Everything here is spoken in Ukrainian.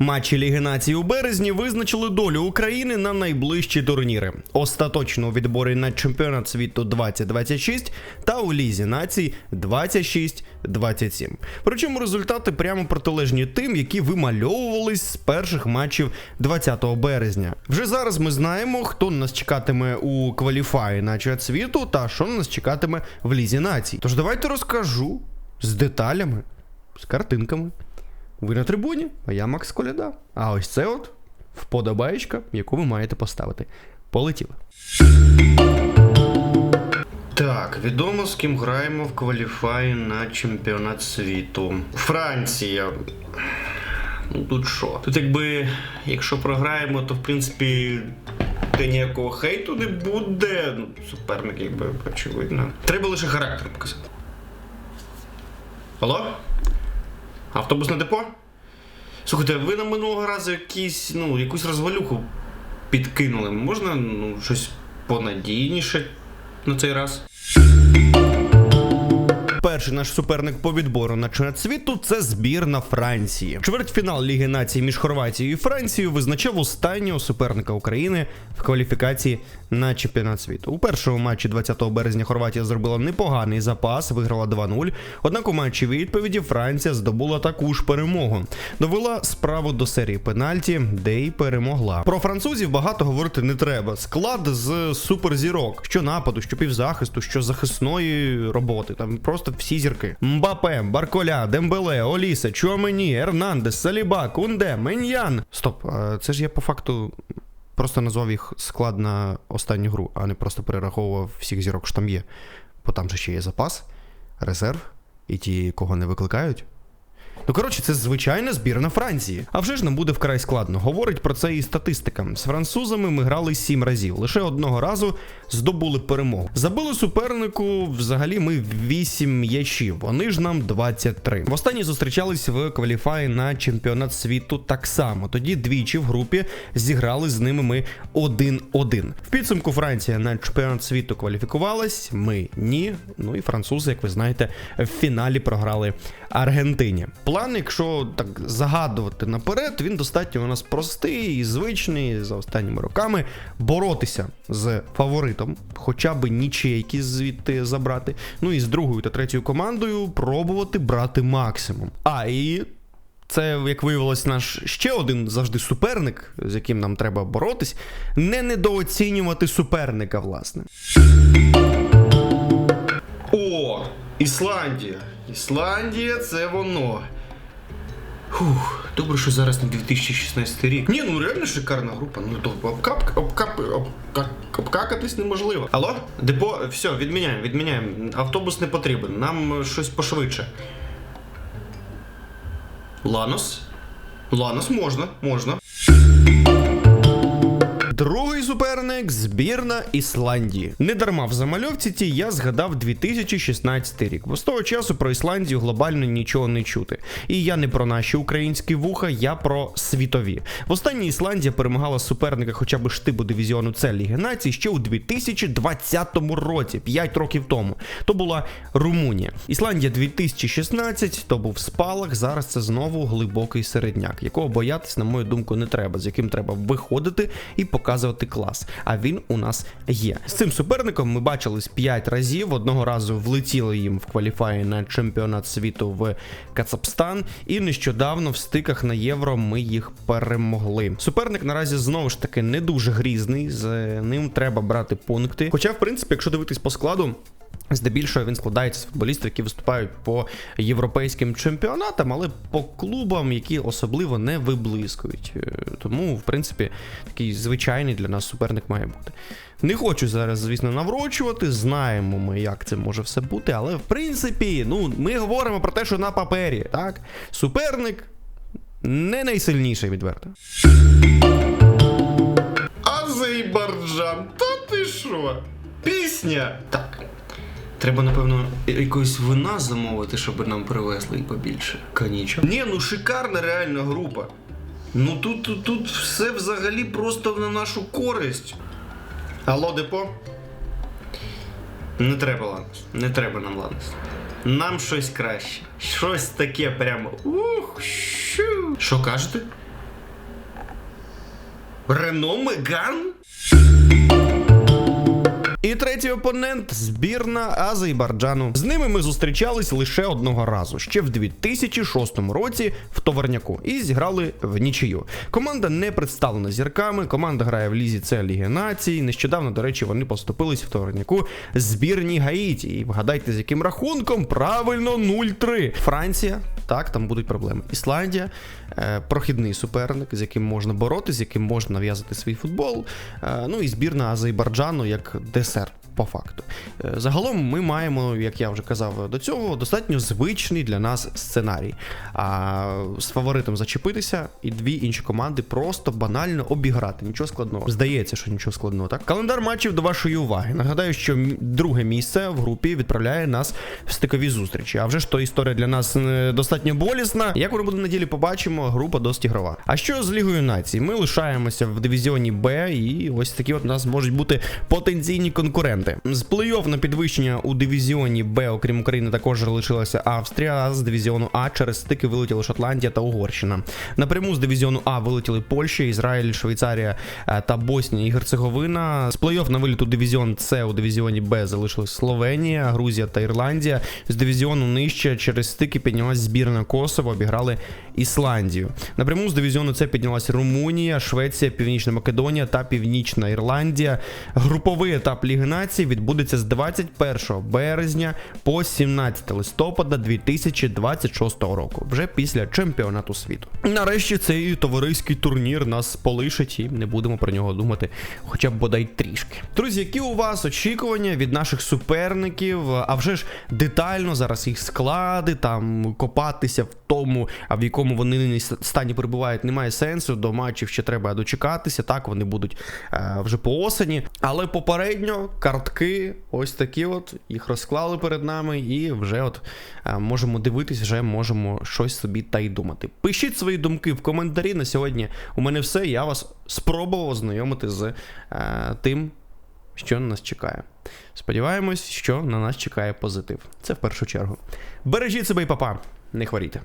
Матчі Ліги націй у березні визначили долю України на найближчі турніри. Остаточно у відборі на чемпіонат світу 2026 та у Лізі націй 26-27. Причому результати прямо протилежні тим, які вимальовувались з перших матчів 20 березня. Вже зараз ми знаємо, хто нас чекатиме у кваліфаї на чемпіонат світу та що нас чекатиме в Лізі націй. Тож давайте розкажу з деталями, з картинками. Ви на трибуні, а я Макс Коляда. А ось це от вподобаєчка, яку ви маєте поставити. Полетіли. Так, відомо з ким граємо в кваліфаї на чемпіонат світу. Франція. Ну тут що? Тут якби, якщо програємо, то в принципі. Та ніякого хейту не буде. Ну, суперник, якби очевидно. Треба лише характер показати. Алло? Автобусне депо? Слухайте, ви на минулого разу якісь, ну, якусь розвалюху підкинули. Можна ну, щось понадійніше на цей раз? Перший наш суперник по відбору на чемпіонат світу це збірна Франції. Чвертьфінал Ліги націй між Хорватією і Францією визначав останнього суперника України в кваліфікації на чемпіонат світу. У першому матчі 20 березня Хорватія зробила непоганий запас, виграла 2-0. Однак у матчі відповіді Франція здобула таку ж перемогу. Довела справу до серії пенальті, де й перемогла. Про французів багато говорити не треба. Склад з суперзірок, що нападу, що півзахисту, що захисної роботи. Там просто всі зірки. Мбапе, Барколя, Дембеле, Олісе, Чуамені, Ернандес, Саліба, Кунде, Меньян. Стоп, це ж я по факту. Просто назвав їх склад на останню гру, а не просто перераховував всіх зірок, що там є. Бо там же ще є запас, резерв і ті, кого не викликають. Ну, коротше, це звичайна збірна Франції. А вже ж нам буде вкрай складно. Говорить про це і статистика. З французами ми грали сім разів. Лише одного разу здобули перемогу. Забили супернику взагалі ми 8 м'ячів. Вони ж нам 23. Востаннє зустрічались в кваліфаї на чемпіонат світу так само. Тоді двічі в групі зіграли з ними ми 1-1. В підсумку Франція на чемпіонат світу кваліфікувалась. Ми ні. Ну і французи, як ви знаєте, в фіналі програли Аргентині. План, якщо так загадувати наперед, він достатньо у нас простий і звичний за останніми роками боротися з фаворитом, хоча б нічейки звідти забрати. Ну і з другою та третьою командою пробувати брати максимум. А і. Це, як виявилось, наш ще один завжди суперник, з яким нам треба боротись, не недооцінювати суперника, власне. О, Ісландія. Ісландія це воно. Фух, добре, що зараз не 2016 рік. Ні, ну реально шикарна група. Ну то обкап, обкап, обка, обкакатись неможливо. Алло? Депо, все, відміняємо, відміняємо. Автобус не потрібен. Нам щось пошвидше. Ланос? Ланос можна, можна. Другий суперник збірна Ісландії. Не дарма в замальовці ті я згадав 2016 рік, бо з того часу про Ісландію глобально нічого не чути. І я не про наші українські вуха, я про світові. В останній Ісландія перемагала суперника хоча б штибу дивізіону Це Ліги націй ще у 2020 році, 5 років тому. То була Румунія. Ісландія 2016, то був спалах. Зараз це знову глибокий середняк, якого боятись, на мою думку, не треба, з яким треба виходити і показувати клас. А він у нас є. З цим суперником ми бачились 5 разів. Одного разу влетіли їм в кваліфаї на чемпіонат світу в Кацапстан, і нещодавно в стиках на євро ми їх перемогли. Суперник наразі знову ж таки не дуже грізний. З ним треба брати пункти. Хоча, в принципі, якщо дивитись по складу. Здебільшого він складається з футболістів, які виступають по європейським чемпіонатам, але по клубам, які особливо не виблискують. Е, Тому, в принципі, такий звичайний для нас суперник має бути. Не хочу зараз, звісно, наврочувати. Знаємо ми, як це може все бути, але в принципі, ну, ми говоримо про те, що на папері, так? Суперник не найсильніший відверто. Азербайджан, та ти що? Пісня! Так. Треба, напевно, якогось вина замовити, щоб нам привезли і побільше. Канічо. Ні, ну шикарна реальна група. Ну тут, тут, тут все взагалі просто на нашу користь. Алло, депо? Не треба Ланос. Не треба нам Ланос. Нам щось краще. Щось таке прямо. Ух, щу. Що кажете? Рено Меган? І третій опонент збірна Азербайджану. З ними ми зустрічались лише одного разу, ще в 2006 році в Товарняку, і зіграли в нічию. Команда не представлена зірками. Команда грає в лізі Це Ліги Націй. Нещодавно, до речі, вони поступились в Товарняку збірні Гаїті. І вгадайте, з яким рахунком? Правильно, 0-3. Франція. Так, там будуть проблеми. Ісландія, е, прохідний суперник, з яким можна боротися, з яким можна нав'язати свій футбол. Е, ну і збірна Азербайджану як десерт. По факту, Е, загалом ми маємо, як я вже казав до цього, достатньо звичний для нас сценарій. А з фаворитом зачепитися і дві інші команди просто банально обіграти. Нічого складного. Здається, що нічого складного. Так, календар матчів до вашої уваги. Нагадаю, що друге місце в групі відправляє нас в стикові зустрічі. А вже ж то історія для нас е, достатньо болісна. Як воно буде на ділі, побачимо. Група досить ігрова. А що з Лігою націй? Ми лишаємося в дивізіоні Б, і ось такі от у нас можуть бути потенційні конкуренти. З плей-офф на підвищення у дивізіоні Б, окрім України, також лишилася Австрія. А з дивізіону А через стики вилетіли Шотландія та Угорщина. Напряму з дивізіону А вилетіли Польща, Ізраїль, Швейцарія е, та Боснія і Герцеговина. З плей-офф на виліт у дивізіон С у дивізіоні Б залишились Словенія, Грузія та Ірландія. З дивізіону нижче через стики піднялась збірна Косово, обіграли Ісландію. Напряму з дивізіону С піднялась Румунія, Швеція, Північна Македонія та Північна Ірландія. Груповий етап Ліги Націй відбудеться з 21 березня по 17 листопада 2026 року, вже після чемпіонату світу. Нарешті цей товариський турнір нас полишить і не будемо про нього думати, хоча б бодай трішки. Друзі, які у вас очікування від наших суперників? А вже ж детально зараз їх склади, там копатися в тому, а в якому вони стані перебувають, немає сенсу. До матчів ще треба дочекатися. Так вони будуть е, вже по осені. Але попередньо картки, ось такі, от їх розклали перед нами, і вже от е, можемо дивитись, вже можемо щось собі та й думати. Пишіть свої думки в коментарі. На сьогодні у мене все. Я вас спробував ознайомити з е, тим, що на нас чекає. Сподіваємось, що на нас чекає позитив. Це в першу чергу. Бережіть себе і папа, не хворійте.